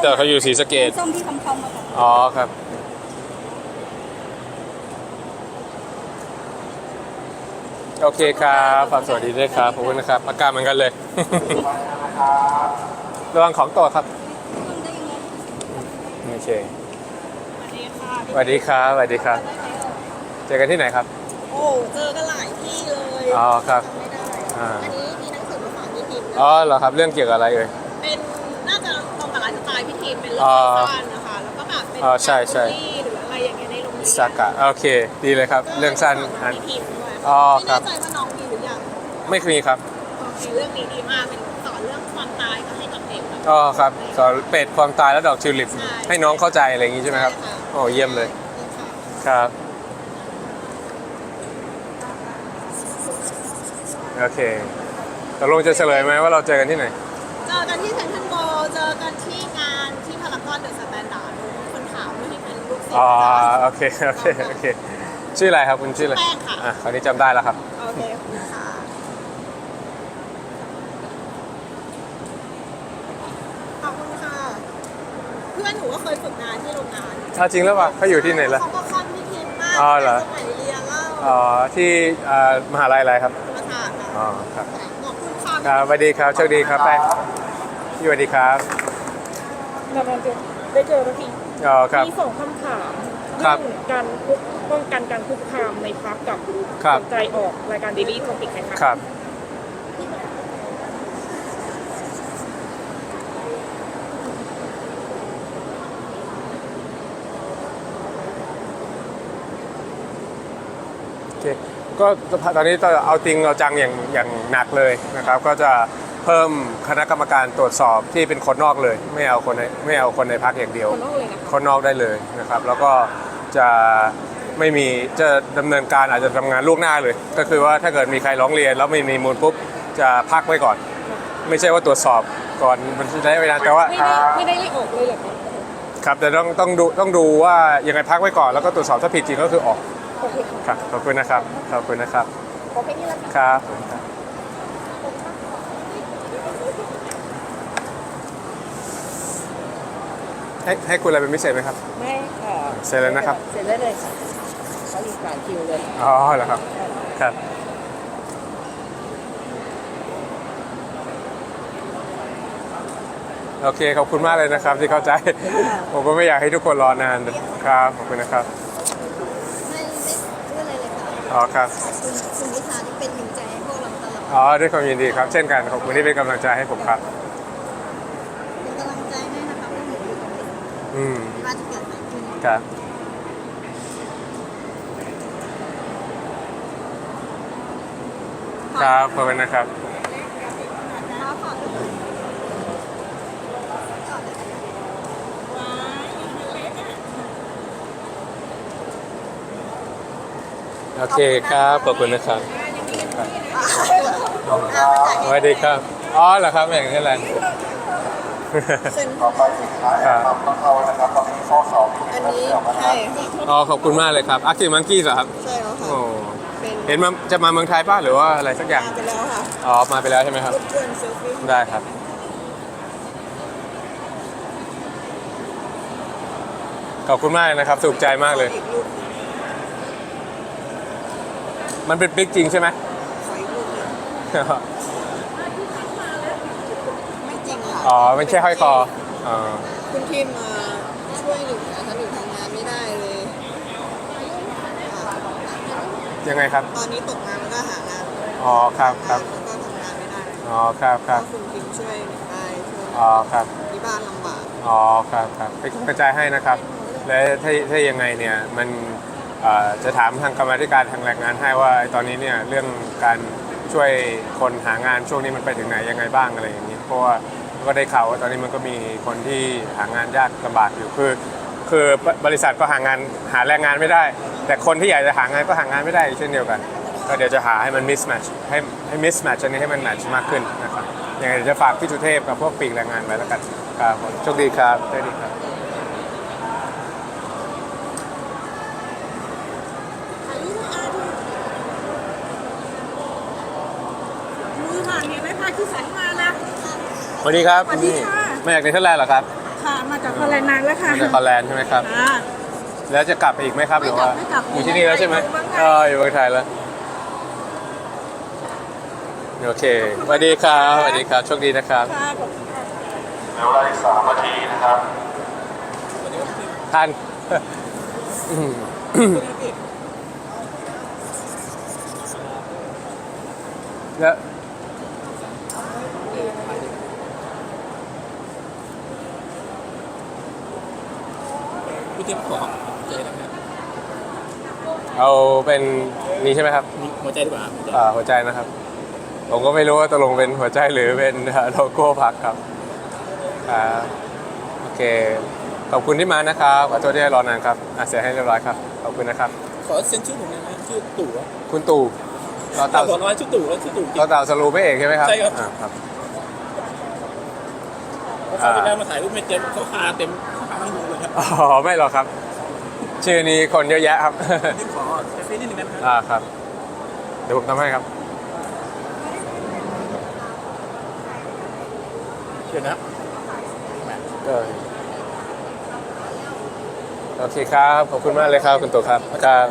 แต่เขาอยู่ศรีสะเกดส้มที่คำคำมาก่อนอ๋อครับโอเคครับฝากสวัสดีด้วยครับขอบคุณนะครับ อาการเหมือนกันเลย ระวังของตกครับเพิ่งได้ยังไงโอเคสวัสดีค่ะสวัสดีครับสวัสดีครับเจอกันที่ไหนครับ โอ้เจอกันหลายที่เลยอ๋อครับไม่ได้อ่าอันนี้มีหนังสือมาฝากพี่ทีมนะอ๋อเหรอครับเรื่องเกี่ยวกับอะไรเอ่ย เป็นเรื่อ๋อองสั้นนะคะแล้วก็แบบเป็นอ๋อใช่ใช่การบูลลี่หรืออะไรอย่างเงี้ยในโรงเรียนสากะโอเค ดีเลยครับ เรื่องสั้นอันพี่ทีมด้วยอ๋อครับ ไม่แน่ใจว่าน้องมีหรือยังไม่มีครับโอเคเรื่องนี้ดีมากเป็นสอนเรื่องความตายก็ให้กับเด็กแบบ อ๋อครับสอนเป็ดความตายและดอกทิวลิป ใช่ให้น้องเข้าใจอะไรอย่างงี้ใช่ไหมครับใช่ค่ะ โอ้เยี่ยมเลยนี่ค่ะครับโอเคตกลงจะเฉลยไหมว่าเราเจอกันที่ไหน เจอกันที่เซ็นท อ๋ออาจารย์โอเคโอเคโอเคชื่ออะไรครับคุณชื่ออะไรแป้งค่ะ อะคราวนี้จำได้แล้วครับ โอเคขอบคุณค่ะขอบคุณค่ะ เพื่อนหนูก็เคยฝึกงานที่โรงงานอ้าวจริงแล้วป่ะเขาอยู่ที่ไหนล่ะ เขาก็ค่อนพี่ทีมมากอ๋อเหรอ สมัยเรียนเล่าอ๋อที่อ่ามหาลัยอะไรครับธรรมศาสตร์ค่ะอ๋อครับขอบคุณค่ะ ครับสวัสดีครับโชคดีครับแป้งพี่สวัสดีครับ เรามาเจอได้เจอแล้วพี่ อ๋อครับมีสองคำถามครับเรื่องการคุกป้องกันการคุกคามในพักกับครับสนใจออกรายการ Daily Topic ไหมคะครับ โอเคก็ตอนนี้ต้องเอาจริงเอาจังอย่างอย่างหนักเลยนะครับ ก็จะ เพิ่มคณะกรรมการตรวจสอบที่เป็นคนนอกเลย ไม่เอาคนในไม่เอาคนในพักอย่างเดียว คนนอกเลยนะคะคนนอกได้เลยนะครับ แล้วก็จะไม่มีจะดำเนินการอาจจะทำงานล่วงหน้าเลย ก็คือว่าถ้าเกิดมีใครร้องเรียน แล้วไม่มีมูลปุ๊บจะพักไว้ก่อน ไม่ใช่ว่าตรวจสอบก่อนมันจะได้เวลาแต่ว่า ไม่ได้ไม่ได้ไล่ออกเลยเหรอคะครับแต่ต้องต้องดูต้องดูว่ายังไงพักไว้ก่อนแล้วก็ตรวจสอบถ้าผิดจริงก็คือออกโอเคค่ะครับขอบคุณนะครับขอบคุณนะครับขอแค่นี้ละค่ะ ครับครับ ให้ให้คุณอะไรเป็นพิเศษไหมครับ ไม่ค่ะเสร็จแล้วนะครับ เสร็จแล้วเลยค่ะเขาอีกสามคิวเลยอ๋อเหรอครับ ครับ โอเค ขอบคุณมากเลยนะครับที่เข้าใจ ผมก็ไม่อยากให้ทุกคนรอนานครับ ขอบคุณนะครับ ไม่ไม่พูดอะไรเลยค่ะอ๋อครับ ขอบคุณคุณวิชาที่เป็นหนึ่งใจให้พวกเราตลอด อ๋อด้วยความยินดีครับ เช่นกัน ขอบคุณที่เป็นกำลังใจให้ผมครับ เป็นกำลังใจให้นะคะว่าหนูอยู่ตรงนี้ อืมไม่ว่าจะเกิดอะไรขึ้นครับครับขอบคุณนะครับ แล้วขอดูโอเคครับขอบคุณนะครับสวัสดีครับอ๋อเหรอครับแม่งนี่แหละ ต่อไปสินค้าแอร์ปั๊มต้องเข้านะครับตอนนี้ข้อสอบอันนี้ใช่อ๋อขอบคุณมากเลยครับอาร์คิมังกี้เหรอครับใช่แล้วค่ะโอ้เป็นเห็นมาจะมาเมืองไทยป่ะหรือว่าอะไรสักอย่างมาไปแล้วค่ะอ๋อมาไปแล้วใช่ไหมครับรบกวนเซลฟี่ได้ครับขอบคุณมากเลยนะครับถูกใจมากเลยอีกรูปหนึ่งมันเป็นบิ๊กจริงใช่ไหมขออีกรูปหนึ่งไม่จริงค่ะ อ๋อไม่ใช่ห้อยคออ๋อคุณทีมมาช่วยหนูนะคะหนูทำงานไม่ได้เลยค่ะยังไงครับ ตอนนี้ตกงานแล้วก็หางานอ๋อครับครับแล้วก็ทำงานไม่ได้เลยอ๋อครับครับก็คุณทีมช่วยหนูได้ช่วยอ๋อครับ ที่บ้านลำบากอ๋อครับครับเป็นกำลังใจให้นะครับ และถ้าถ้ายังไงเนี่ยมันเอ่อจะถามทางกรรมาธิการทางแรงงานให้ว่าไอ้ตอนนี้เนี่ยเรื่องการช่วยคนหางานช่วงนี้มันไปถึงไหนยังไงบ้างอะไรอย่างนี้เพราะว่า ก็ได้ข่าวว่าตอนนี้มันก็มีคนที่หางานยากลำบากอยู่คือ คือบริษัทก็หางานหาแรงงานไม่ได้ แต่คนที่อยากจะหางานก็หางานไม่ได้เช่นเดียวกัน ก็เดี๋ยวจะหาให้มัน mismatch ให้ให้ mismatch อันนี้ให้มัน match มากขึ้นนะครับยังไงเดี๋ยวจะฝากพี่สุเทพกับพวกปีกแรงงานไว้แล้วกันครับผมโชคดีครับโชคดีครับมือหมากเห็นไหมพาคิสันมาแล้ว สวัสดีครับสวัสดีค่ะมาจากเนเธอร์แลนด์เหรอครับค่ะมามาจากฮอลแลนด์นานแล้วค่ะมาจากฮอลแลนด์ใช่ไหมครับอ่าแล้วจะกลับไปอีกไหมครับหรือว่าไม่กลับอยู่ที่นี่แล้วใช่ไหมอยู่เมืองไทย เอออยู่เมืองไทยแล้วโอเคสวัสดีครับสวัสดีครับโชคดีนะครับค่ะขอบคุณค่ะเหลือเวลาอีกสามนาทีนะครับ ท่านแล้ว เตรียมของเจอแล้วครับเอาเป็นนี่ใช่ไหมครับมีหัวใจดีกว่าหัวใจอ่าหัวใจนะครับ ผมก็ไม่รู้ว่าตกลงเป็นหัวใจหรือเป็นโลโก้พักครับอ่าโอเค ขอบคุณที่มานะครับขอโทษที่ให้รอนานครับอะเสียให้เรียบร้อยครับ ขอบคุณนะครับ ขอเซ็นชื่อผมหน่อยนะชื่อตู่อะคุณตู่ต่อต่าเต่าบอกน้อยชื่อตู่แล้วชื่อตู่จริงต่อเต่าสรูปไม่เอกใช่ไหมครับใช่ครับ อ่าครับ เขาจะได้มาถ่ายรูปไม่เต็มเขาพาเต็มทั้งรูเลยครับอ๋อไม่หรอกครับ ชื่อนี้คนเยอะแยะครับ นี่ขอเซฟนิดนึงนะครับ อ่าครับ เดี๋ยวผมทำให้ครับเดี๋ยวนะครับเออโอเคครับ ขอบคุณมากเลยครับ คุณตู่ครับครับ